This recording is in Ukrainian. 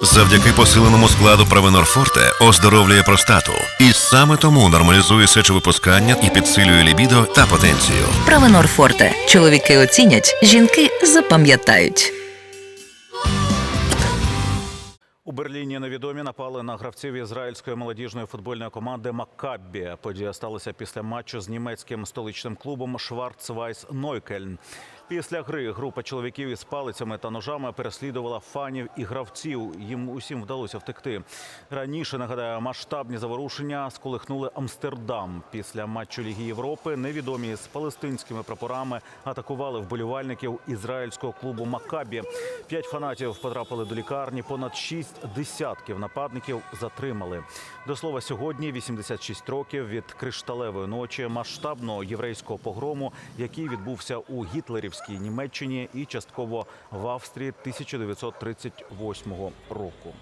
Завдяки посиленому складу Провенор Форте оздоровлює простату. І саме тому нормалізує сечовипускання і підсилює лібідо та потенцію. Правенор Форте. Чоловіки оцінять, жінки запам'ятають. У Берліні невідомі напали на гравців ізраїльської молодіжної футбольної команди Маккабі. Подія сталася після матчу з німецьким столичним клубом Шварцвайс Нойкельн. Після гри група чоловіків із палицями та ножами переслідувала фанів і гравців. Їм усім вдалося втекти. Раніше нагадаю, масштабні заворушення сколихнули Амстердам. Після матчу Ліги Європи невідомі з палестинськими прапорами атакували вболівальників ізраїльського клубу Маккабі. П'ять фанатів потрапили до лікарні. Понад шість десятків нападників затримали. До слова, сьогодні 86 років від кришталевої ночі масштабного єврейського погрому, який відбувся у гітлерівській Німеччині і частково в Австрії 1938 року.